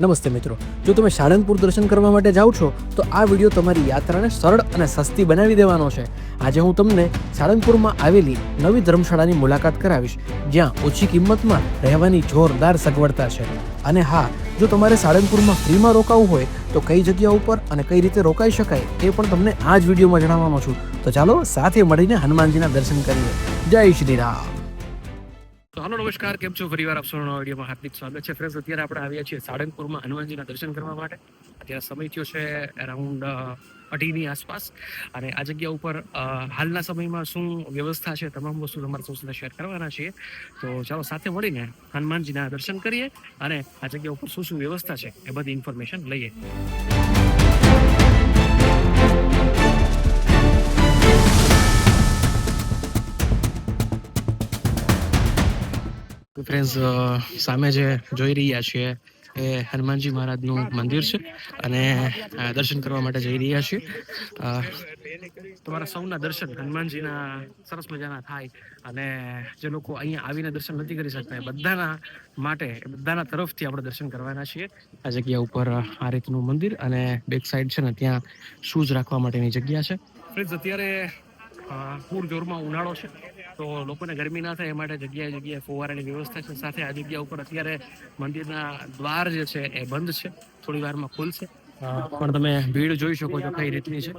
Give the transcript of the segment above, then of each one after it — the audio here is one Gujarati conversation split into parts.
નમસ્તે મિત્રો. જો તમે સાળંગપુર દર્શન કરવા માટે જાઓ છો, તો આ વીડિયો તમારી યાત્રાને સરળ અને સસ્તી બનાવી દેવાનો છે. આજે હું તમને સાળંગપુરમાં આવેલી નવી ધર્મશાળાની મુલાકાત કરાવીશ, જ્યાં ઓછી કિંમતમાં રહેવાની જોરદાર સગવડતા છે. અને હા, જો તમારે સાળંગપુરમાં ફ્રીમાં રોકાવું હોય, તો કઈ જગ્યા ઉપર અને કઈ રીતે રોકાઈ શકાય એ પણ તમને આ જ વિડીયોમાં જણાવવાનો છું. તો ચાલો સાથે મળીને હનુમાનજીના દર્શન કરીએ. જય શ્રી રામ. તો હાલો, નમસ્કાર. કેમ છો? ફરીવાર આપ સૌનો વિડીયોમાં હાર્દિક સ્વાગત છે. ફ્રેન્ડ્સ અત્યારે આપણે આવ્યા છીએ સાળંગપુરમાં હનુમાનજીના દર્શન કરવા માટે. અત્યારે સમય થયો છે અરાઉન્ડ અઢીની આસપાસ. અને આ જગ્યા ઉપર હાલના સમયમાં શું વ્યવસ્થા છે, તમામ વસ્તુ તમારી સાથે શેર કરવાના છીએ. તો ચાલો, સાથે મળીને હનુમાનજીના દર્શન કરીએ અને આ જગ્યા ઉપર શું શું વ્યવસ્થા છે એ બધી ઇન્ફોર્મેશન લઈએ. ફ્રેન્ડ્સ સામે જે જોઈ રહ્યા છીએ એ હનુમાનજી મહારાજનું મંદિર છે અને દર્શન કરવા માટે જઈ રહ્યા છીએ. તમારા સૌના દર્શન હનુમાનજીના સરસ મજાના થાય અને જે લોકો અહીંયા આવીને દર્શન નથી કરી શકતા એ બધાના માટે બધાના તરફથી આપણે દર્શન કરવાના છીએ. આ જગ્યા ઉપર આ રીતનું મંદિર અને બેક સાઈડ છે ને ત્યાં શૂઝ રાખવા માટેની જગ્યા છે. ફ્રેન્ડ્સ અત્યારે પૂર જોરમાં ઉનાળો છે. તો લોકોને ગરમી ના થાય એ માટે જગ્યાએ જગ્યાએ ફુવારાની વ્યવસ્થા છે. સાથે આ જગ્યા ઉપર અત્યારે મંદિરના દ્વાર જે છે એ બંધ છે. થોડી વારમાં ખુલશે. પણ તમે ભીડ જોઈ શકો છો કઈ રીતની છે.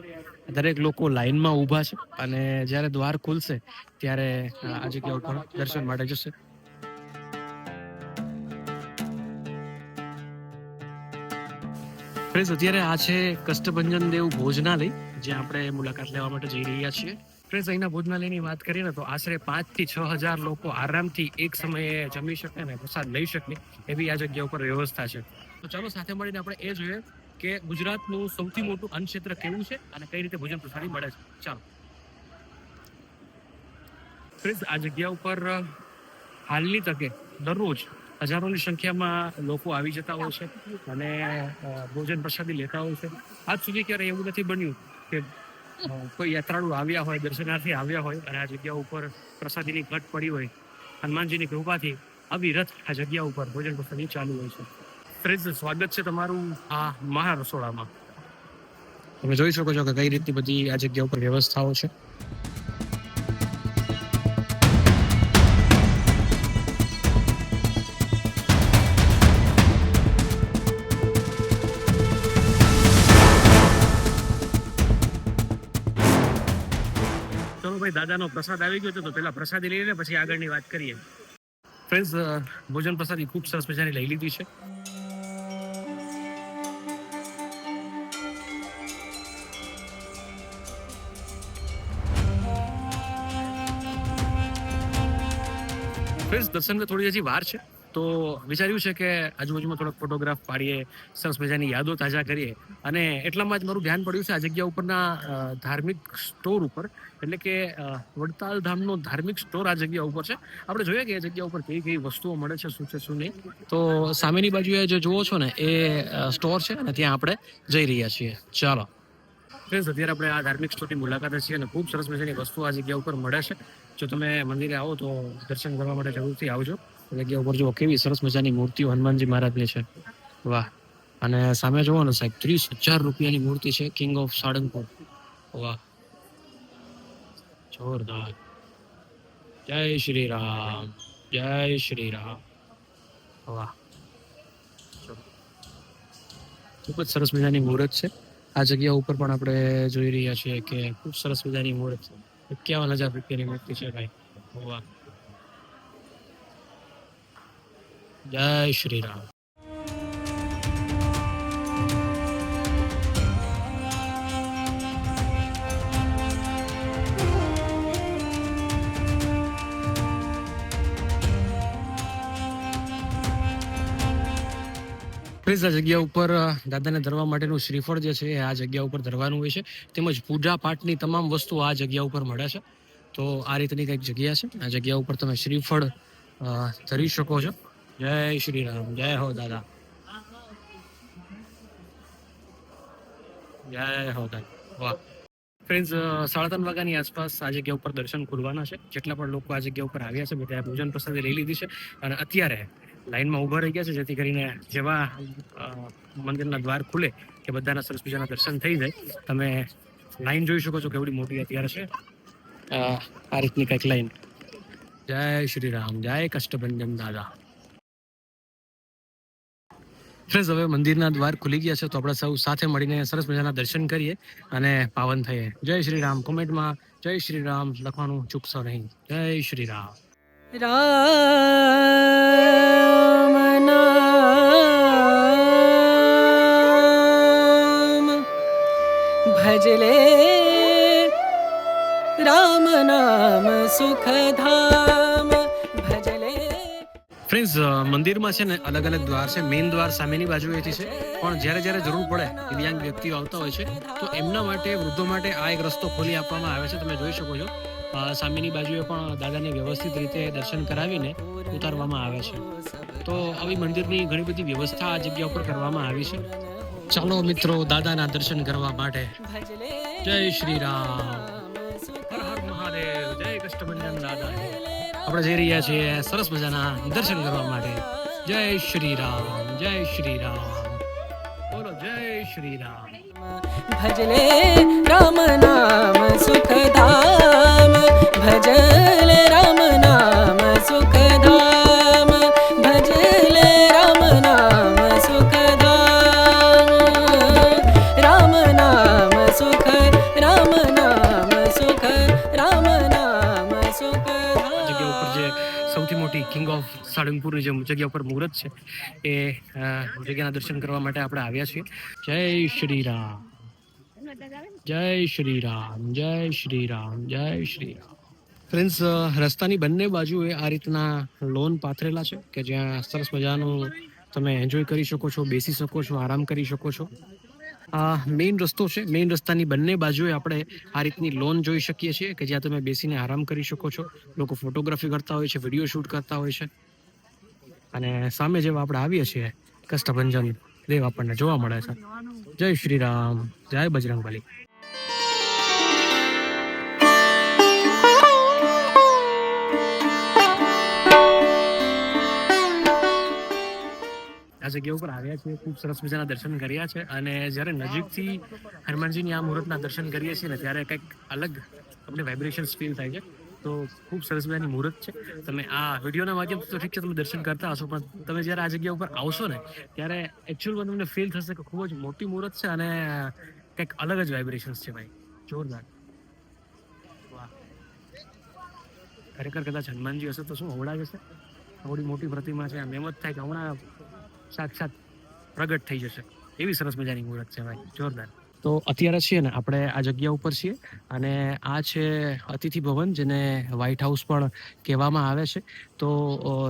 દરેક લોકો લાઈનમાં ઊભા છે અને જ્યારે દ્વાર ખુલશે ત્યારે આ જગ્યા ઉપર દર્શન માટે જશે. ફ્રેન્ડ્સ, અત્યારે આ છે કષ્ટભંજન દેવ ભોજનાલય, જ્યાં આપણે મુલાકાત લેવા માટે જઈ રહ્યા છીએ. ફ્રેન્ડ્સ અહીંના ભોજનાલયની વાત કરીએ ને તો આશરે પાંચથી છ હજાર લોકો આરામથી એક સમયે જમી શકે ને પ્રસાદ લઈ શકે એવી આ જગ્યા ઉપર વ્યવસ્થા છે. તો ચાલો સાથે મળીને આપણે એ જોઈએ કે ગુજરાતનું સૌથી મોટું અન્ન કેવું છે અને કઈ રીતે ભોજન પ્રસાદી મળે છે. ચાલો. ફ્રેન્ડ્સ આ જગ્યા ઉપર હાલની તકે દરરોજ હજારોની સંખ્યામાં લોકો આવી જતા હોય છે અને ભોજન પ્રસાદી લેતા હોય છે. આજ સુધી ક્યારે એવું નથી બન્યું કે કોઈ યાત્રાળુ આવ્યા હોય, દર્શનાર્થી આવ્યા હોય, અને આ જગ્યા ઉપર પ્રસાદીની ઘટ પડી હોય, હનુમાનજીની કૃપાથી અવિરત આ જગ્યા ઉપર ભોજન પ્રસાદી ચાલુ હોય છે. ફ્રિજ સ્વાગત છે તમારું આ મહા રસોડામાં. તમે જોઈ શકો છો કે કઈ રીતની બધી આ જગ્યા ઉપર વ્યવસ્થાઓ છે. દાદાનો પ્રસાદ આવી ગયો હતો તો પેલા પ્રસાદી લઈ લે પછી આગળની વાત કરીએ. ફ્રેન્ડ્સ ભોજન પ્રસાદી ખૂબ સરસ મજાની લઈ લીધી છે. ફ્રેન્ડ્સ દર્શન થોડી હજી વાર છે. તો વિચાર્યું છે કે આજુબાજુમાં થોડોક ફોટોગ્રાફ પાડીએ, સરસ મજાની યાદો તાજા કરીએ. અને એટલામાં જ મારું ધ્યાન પડ્યું છે આ જગ્યા ઉપરના ધાર્મિક સ્ટોર ઉપર. એટલે કે વડતાલ ધામનો ધાર્મિક સ્ટોર આ જગ્યા ઉપર છે. આપણે જોઈએ કે એ જગ્યા ઉપર કઈ કઈ વસ્તુઓ મળે છે, શું છે, શું નહીં. તો સામેની બાજુએ જે જુઓ છો ને, એ સ્ટોર છે અને ત્યાં આપણે જઈ રહ્યા છીએ. ચાલો. ફ્રેન્ડ્સ અત્યારે આપણે આ ધાર્મિક સ્ટોરની મુલાકાત છીએ અને ખૂબ સરસ મજાની વસ્તુ આ જગ્યા ઉપર મળે છે. જો તમે મંદિરે આવો તો દર્શન કરવા માટે જરૂરથી આવજો. જગ્યા ઉપર જુઓ, કેવી સરસ મજાની મૂર્તિઓ હનુમાનજી મહારાજની છે. વાહ. અને સામે જુઓ ને સાહેબ, ત્રીસ હજાર રૂપિયાની મૂર્તિ છે કિંગ ઓફ સાળંગપુર વાહ. જોરદાર. જય શ્રી રામ. જય શ્રી રામ. વાહ. ખૂબ જ સરસ મજાની મુહૂર્ત છે. આ જગ્યા ઉપર પણ આપણે જોઈ રહ્યા છીએ કે ખૂબ સરસ મજાની મુહૂર્ત છે. એકાવન હજાર રૂપિયાની મૂર્તિ છે ભાઈ. વાહ. જય શ્રી રામ. આ જગ્યા ઉપર દાદાને ધરવા માટેનું શ્રીફળ જે છે એ આ જગ્યા ઉપર ધરવાનું હોય છે. તેમજ પૂજા પાઠની તમામ વસ્તુઓ આ જગ્યા ઉપર મળે છે. તો આ રીતની કંઈક જગ્યા છે. આ જગ્યા ઉપર તમે શ્રીફળ ધરી શકો છો. જય શ્રી રામ, જય હો દાદા. જય હો દાદા, વાહ. ફ્રેન્ડ્સ સાડા ત્રણ વાગ્યાની આસપાસ આ જગ્યા ઉપર દર્શન ખુલવાના છે. જેટલા પણ લોકો આ જગ્યા ઉપર આવ્યા છે બધા ભોજન પ્રસાદી લઈ લીધી છે અને અત્યારે લાઈનમાં ઊભા રહી ગયા છે, જેથી કરીને જેવા મંદિરના દ્વાર ખુલે કે બધાના સરસ મજાના દર્શન થઈ જાય. તમે લાઈન જોઈ શકો છો કેવડી મોટી અત્યારે છે. આ રીતની કંઈક લાઈન. જય શ્રી રામ, જય કષ્ટભંજન દાદા. ફ્રેન્ડ્સ હવે મંદિરના દ્વાર ખુલી ગયા છે તો આપણે સૌ સાથે મળીને સરસ મજાના દર્શન કરીએ અને પાવન થઈએ. જય શ્રી રામ. કોમેન્ટમાં જય શ્રી રામ લખવાનું ચૂકશો નહીં. જય શ્રી રામ. રામ ભજલે રામ નામ ભજલે ફ્રેન્ડ્સ મંદિરમાં છે ને અલગ અલગ દ્વાર છે. મેઇન દ્વાર સામેની બાજુએથી છે. પણ જ્યારે જ્યારે જરૂર પડે દિવ્યાંગ વ્યક્તિઓ આવતા હોય છે તો એમના માટે વૃદ્ધો માટે આ એક રસ્તો ખોલી આપવામાં આવે છે. તમે જોઈ શકો છો. સામેની બાજુએ પણ દાદાને વ્યવસ્થિત રીતે દર્શન કરાવીને ઉતારવામાં આવે છે. તો આવી મંદિરની ઘણી બધી વ્યવસ્થા આ જગ્યા ઉપર કરવામાં આવી છે. ચાલો મિત્રો દાદાના દર્શન કરવા માટે. જય શ્રી રામ. આપણે જઈ રહ્યા છીએ સરસ મજાના દર્શન કરવા માટે. જય શ્રી રામ, જય શ્રી રામ. બોલો, જય શ્રી રામ. ભજલે રામ નામ, સુખધામ. ભજલે રામ નામ કિંગ ઓફ સાળંગપુરની જે જગ્યા ઉપર મુહૂર્ત છે, એ જગ્યાના દર્શન કરવા માટે આપણે આવ્યા છીએ. જય શ્રી રામ. જય શ્રી રામ, જય શ્રી રામ, જય શ્રી રામ. ફ્રેન્ડ્સ રસ્તાની બંને બાજુએ આ રીતના લોન પાથરેલા છે કે જ્યાં સરસ મજાનું તમે એન્જોય કરી શકો છો, બેસી શકો છો, આરામ કરી શકો છો. આ મેઇન રસ્તો છે મેઇન રસ્તાની બંને બાજુએ આપણે આ રીતની લોન જોઈ શકીએ છીએ કે જ્યાં તમે બેસીને આરામ કરી શકો છો. લોકો ફોટોગ્રાફી કરતા હોય છે વીડિયો શૂટ કરતા હોય છે. અને સામે જેવા આપણે આવીએ છીએ, કષ્ટભંજન દેવ આપણને જોવા મળે છે. જય શ્રી રામ, જય બજરંગબલી. આ જગ્યા ઉપર આવ્યા છે ખૂબ સરસ મજાના દર્શન કર્યા છે અને જ્યારે નજીકથી હનુમાનજીની આ મુહૂર્તના દર્શન કરીએ છીએ ને ત્યારે કંઈક અલગ તમને વાઇબ્રેશન્સ ફીલ થાય છે. તો ખૂબ સરસ મજાની મુહૂર્ત છે. તમે આ વિડીયોના માધ્યમથી તો ઠીક છે, તમે દર્શન કરતા હશો, પણ તમે જ્યારે આ જગ્યા ઉપર આવશો ને, ત્યારે એકચ્યુઅલમાં તમને ફીલ થશે કે ખૂબ જ મોટી મુહૂર્ત છે અને કંઈક અલગ જ વાઇબ્રેશન્સ છે ભાઈ. જોરદાર. ખરેખર કદાચ હનુમાનજી હશે તો શું હવડા જશે આવડી મોટી પ્રતિમા છે એમ જ થાય કે હમણાં સાક્ષાત પ્રગટ થઈ જશે. એવી સરસ મજાની મુહૂર્ત છે ભાઈ. જોરદાર. તો અત્યારે છીએ ને, આપણે આ જગ્યા ઉપર છીએ અને આ છે અતિથિ ભવન, જેને વ્હાઇટ હાઉસ પણ કહેવામાં આવે છે. તો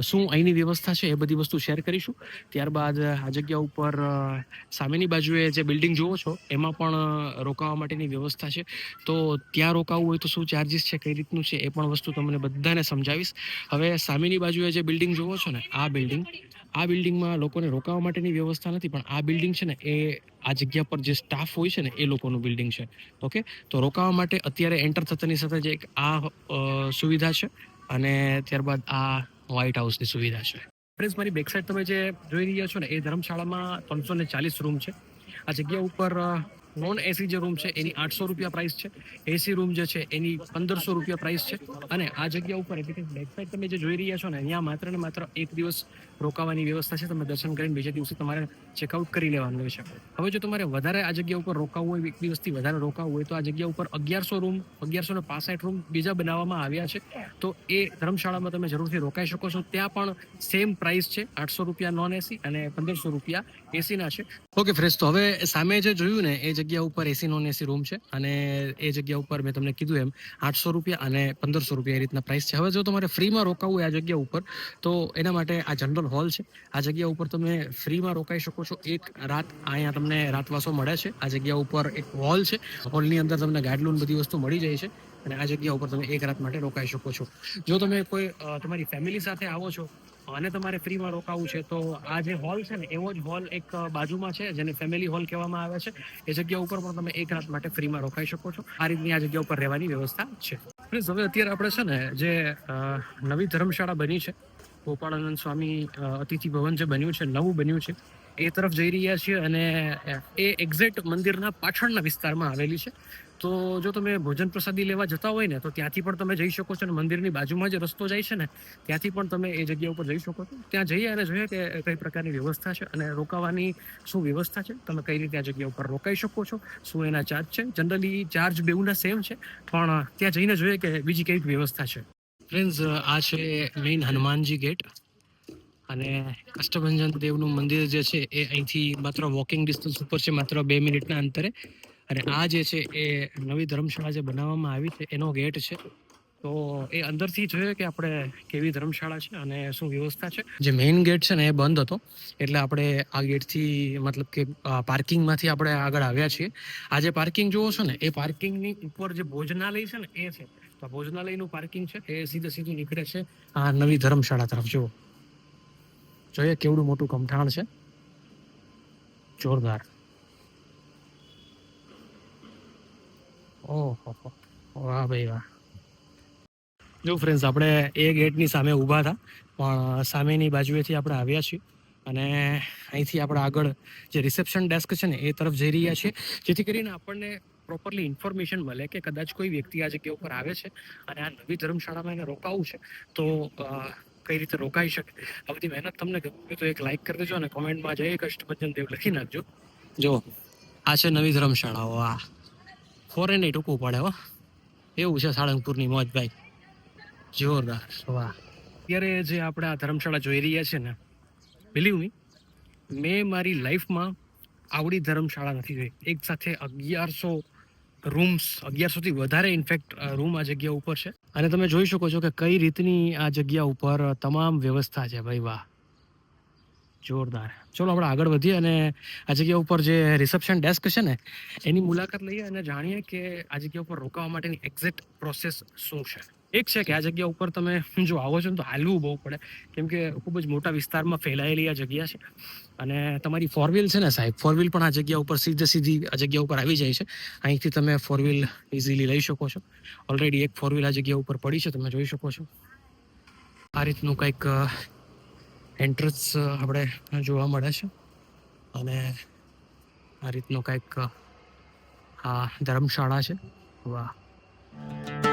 શું અહીંની વ્યવસ્થા છે એ બધી વસ્તુ શેર કરીશું. ત્યારબાદ આ જગ્યા ઉપર સામેની બાજુએ જે બિલ્ડિંગ જુઓ છો, એમાં પણ રોકાવા માટેની વ્યવસ્થા છે. તો ત્યાં રોકાવું હોય તો શું ચાર્જિસ છે, કઈ રીતનું છે, એ પણ વસ્તુ તમને બધાને સમજાવીશ. હવે સામેની બાજુએ જે બિલ્ડિંગ જુઓ છો ને, આ બિલ્ડિંગ, આ બિલ્ડિંગમાં લોકોને રોકાવા માટેની વ્યવસ્થા નથી, પણ આ બિલ્ડિંગ છે ને, એ આ જગ્યા પર જે સ્ટાફ હોય છે ને, એ લોકોનું બિલ્ડિંગ છે. ઓકે તો રોકાવા માટે અત્યારે એન્ટર થતાની સાથે જે એક આ સુવિધા છે અને ત્યારબાદ આ વ્હાઇટ હાઉસની સુવિધા છે. ફ્રેન્ડ્સ મારી બેક સાઈડ તમે જે જોઈ રહ્યા છો ને, એ ધર્મશાળામાં ત્રણસો ને ચાલીસ રૂમ છે. આ જગ્યા ઉપર નોન એસી જે રૂમ છે, એની આઠસો રૂપિયા પ્રાઇસ છે. એસી રૂમ જે છે, એની પંદરસો રૂપિયા પ્રાઇસ છે. અને આ જગ્યા ઉપર એટલે કે બેકસાઇડ તમે જે જોઈ રહ્યા છો ને, અહીંયા માત્ર ને માત્ર એક દિવસ રોકાવાની વ્યવસ્થા છે. તમે દર્શન કરીને બીજા દિવસે તમારે ચેકઆઉટ કરી લેવાનું રહેશે હવે જો તમારે વધારે આ જગ્યા ઉપર રોકાવું હોય, એક દિવસથી વધારે રોકાવું હોય, તો આ જગ્યા ઉપર અગિયારસો રૂમ, અગિયારસો ને પાસઠ રૂમ બીજા બનાવવામાં આવ્યા છે. તો એ ધર્મશાળામાં તમે જરૂરથી રોકાઈ શકો છો. ત્યાં પણ સેમ પ્રાઇસ છે, આઠસો રૂપિયા નોન એસી અને પંદરસો રૂપિયા એસીના છે. ઓકે ફ્રેશ તો હવે સામે જે જોયું ને, એ જગ્યા ઉપર એસી નોન એસી રૂમ છે. અને એ જગ્યા ઉપર મેં તમને કીધું એમ, આઠસો રૂપિયા અને પંદરસો રૂપિયા એ રીતના પ્રાઇસ છે. હવે જો તમારે ફ્રીમાં રોકાવું આ જગ્યા ઉપર, તો એના માટે આ જનરલ હોલ છે. આ જગ્યા ઉપર તમે ફ્રીમાં રોકાઈ શકો છો. એક રાત અહીંયા તમને રાતવાસો મળે છે. આ જગ્યા ઉપર એક હોલ છે. હોલની અંદર તમને ગાઈડલોન બધી વસ્તુ મળી જાય છે. અને આ જગ્યા ઉપર તમે એક રાત માટે રોકાઈ શકો છો. જો તમે કોઈ તમારી ફેમિલી સાથે આવો છો, અને તમારે ફ્રીમાં રોકાવું છે, તો આ જે હોલ છે ને, એવો જ હોલ એક બાજુમાં છે, જેને ફેમિલી હોલ કહેવામાં આવે છે. એ જગ્યા ઉપર પણ તમે એક રાત માટે ફ્રીમાં રોકાઈ શકો છો. આ રીતની આ જગ્યા ઉપર રહેવાની વ્યવસ્થા છે. હવે અત્યારે આપણે છે ને, જે નવી ધર્મશાળા બની છે, ગોપાળાનંદ સ્વામી અતિથિ ભવન જે બન્યું છે, નવું બન્યું છે, એ તરફ જઈ રહ્યા છીએ અને એ એક્ઝેક્ટ મંદિરના પાછળના વિસ્તારમાં આવેલી છે. તો જો તમે ભોજન પ્રસાદી લેવા જતા હોય ને, તો ત્યાંથી પણ તમે જઈ શકો છો અને મંદિરની બાજુમાં જે રસ્તો જાય છે ને, ત્યાંથી પણ તમે એ જગ્યા ઉપર જઈ શકો છો. ત્યાં જઈએ અને જોઈએ કે કઈ પ્રકારની વ્યવસ્થા છે અને રોકાવાની શું વ્યવસ્થા છે. તમે કઈ રીતે આ જગ્યા ઉપર રોકાઈ શકો છો, શું એના ચાર્જ છે. જનરલી ચાર્જ બેઉના સેમ છે, પણ ત્યાં જઈને જોઈએ કે બીજી કઈ વ્યવસ્થા છે. ફ્રેન્ડ્સ આ છે મેઇન હનુમાનજી ગેટ અને કષ્ટભંજન દેવનું મંદિર જે છે, એ અહીંથી માત્ર વોકિંગ ડિસ્ટન્સ ઉપર છે, માત્ર બે મિનિટના અંતરે. અને આ જે છે એ નવી ધર્મશાળા જે બનાવવામાં આવી છે, એનો ગેટ છે. તો એ અંદરથી જોઈએ કે આપણે કેવી ધર્મશાળા છે અને શું વ્યવસ્થા છે? જે મેઇન ગેટ છે ને એ બંધ હતો. એટલે આપણે આ ગેટથી મતલબ કે પાર્કિંગમાંથી આપણે આગળ આવ્યા છીએ. આ જે પાર્કિંગ જુઓ છો ને, એ પાર્કિંગની ઉપર જે ભોજનાલય છે ને, એ છે. તો ભોજનાલયનું પાર્કિંગ છે, એ સીધે સીધું નીકળે છે આ નવી ધર્મશાળા તરફ. જુઓ. જોઈએ કેવડું મોટું કમઠાણ છે. જોરદાર. ઓહો. વાહ ભાઈ, વાહ. જો ફ્રેન્ડ્સ આપણે એ ગેટની સામે ઊભા હતા, પણ સામેની બાજુએથી આપણે આવ્યા છીએ અને અહીંથી આપણે આગળ જે રિસેપ્શન ડેસ્ક છે ને, એ તરફ જઈ રહ્યા છીએ. જેથી કરીને આપણને પ્રોપરલી ઇન્ફોર્મેશન મળે કે કદાચ કોઈ વ્યક્તિ આ જગ્યા ઉપર આવે છે અને આ નવી ધર્મશાળામાં એને રોકાવું છે, તો કઈ રીતે રોકાઈ શકે. આ બધી મહેનત તમને ગમે તો એક લાઈક કરી દેજો અને કોમેન્ટમાં જય કષ્ટભજન દેવ લખી નાખજો. જો, આ છે નવી ધર્મશાળાઓ આ ફોરેન ટૂંકું પડે હો. એવું છે સાળંગપુરની મોજ ભાઈ. જોરદાર. વાહ. અત્યારે જે આપણે આ ધર્મશાળા જોઈ રહ્યા છે ને બિલીવ મી મેં મારી લાઈફમાં આવડી ધર્મશાળા નથી જોઈ. એક સાથે અગિયારસો રૂમ્સ અગિયારસોથી વધારે ઇનફેક્ટ રૂમ આ જગ્યા ઉપર છે. અને તમે જોઈ શકો છો કે કઈ રીતની આ જગ્યા ઉપર તમામ વ્યવસ્થા છે ભાઈ, વાહ. જોરદાર. ચલો, આપણે આગળ વધીએ અને આ જગ્યા ઉપર જે રિસેપ્શન ડેસ્ક છે ને, એની મુલાકાત લઈએ અને જાણીએ કે આ જગ્યા ઉપર રોકાવા માટેની એક્ઝેક્ટ પ્રોસેસ શું છે. એક છે કે આ જગ્યા ઉપર તમે જો આવો છો ને તો હાલવું બહુ પડે. કેમ કે ખૂબ જ મોટા વિસ્તારમાં ફેલાયેલી આ જગ્યા છે. અને તમારી ફોર વ્હીલ છે ને સાહેબ ફોર વ્હીલ પણ આ જગ્યા ઉપર સીધે સીધી આ જગ્યા ઉપર આવી જાય છે. અહીંથી તમે ફોર ઇઝીલી લઈ શકો છો. ઓલરેડી એક ફોર વ્હીલ આ જગ્યા ઉપર પડી છે, તમે જોઈ શકો છો. આ રીતનું કંઈક એન્ટ્રન્સ આપણે જોવા મળે છે. અને આ રીતનું કંઈક આ ધર્મશાળા છે. વાહ.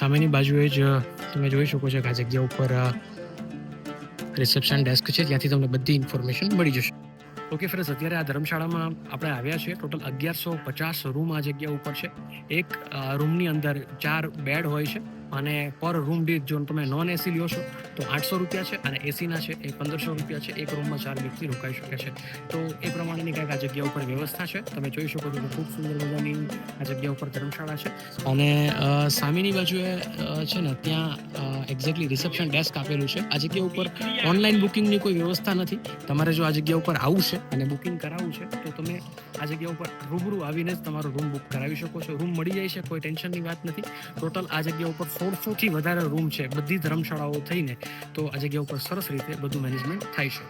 સામેની બાજુએ જ તમે જોઈ શકો છો કે આ જગ્યા ઉપર રિસેપ્શન ડેસ્ક છે. ત્યાંથી તમને બધી ઇન્ફોર્મેશન મળી જશે. ઓકે ફ્રેન્ડ્સ, અત્યારે આ ધર્મશાળામાં આપણે આવ્યા છીએ. ટોટલ અગિયારસો પચાસ રૂમ આ જગ્યા ઉપર છે. એક રૂમની અંદર ચાર બેડ હોય છે. અને પર રૂમ દીઠ જો તમે નોન એસી લ્યો છો, તો આઠસો રૂપિયા છે અને એસીના છે એ પંદરસો રૂપિયા છે. એક રૂમમાં ચાર વ્યક્તિ રોકાઈ શકે છે. તો એ પ્રમાણેની કંઈક આ જગ્યા ઉપર વ્યવસ્થા છે. તમે જોઈ શકો છો કે ખૂબ સુંદર મજાની આ જગ્યા ઉપર ધર્મશાળા છે. અને સામેની બાજુએ છે ને, ત્યાં એક્ઝેક્ટલી રિસેપ્શન ડેસ્ક આપેલું છે. આ જગ્યા ઉપર ઓનલાઈન બુકિંગની કોઈ વ્યવસ્થા નથી. તમારે જો આ જગ્યા ઉપર આવવું છે અને બુકિંગ કરાવવું છે, તો તમે આ જગ્યા ઉપર રૂબરૂ આવીને જ તમારો રૂમ બુક કરાવી શકો છો. રૂમ મળી જાય છે, કોઈ ટેન્શનની વાત નથી. ટોટલ આ જગ્યા ઉપર સોળસોથી વધારે રૂમ છે. બધી ધર્મશાળાઓ થઈને તો આ જગ્યા ઉપર સરસ રીતે બધું મેનેજમેન્ટ થાય છે.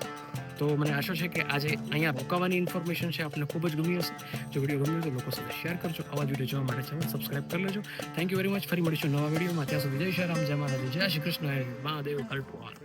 તો મને આશા છે કે આજે અહીંયા રોકાવાની ઇન્ફોર્મેશન છે. આપને ખૂબ જ ગમી હશે. જો વીડિયો ગમ્યો તો લોકો સાથે શેર કરજો. આવા જ વીડિયો જોવા માટે ચેનલ સબસ્ક્રાઈબ કરી લેજો. થેન્ક યુ વેરી મચ ફરી મળીશું નવા વિડીયોમાં ત્યાં સુધી જય શ્રી રામ. જય મહારાજ જય શ્રી કૃષ્ણ. મહાદેવ. કલ્પવાલ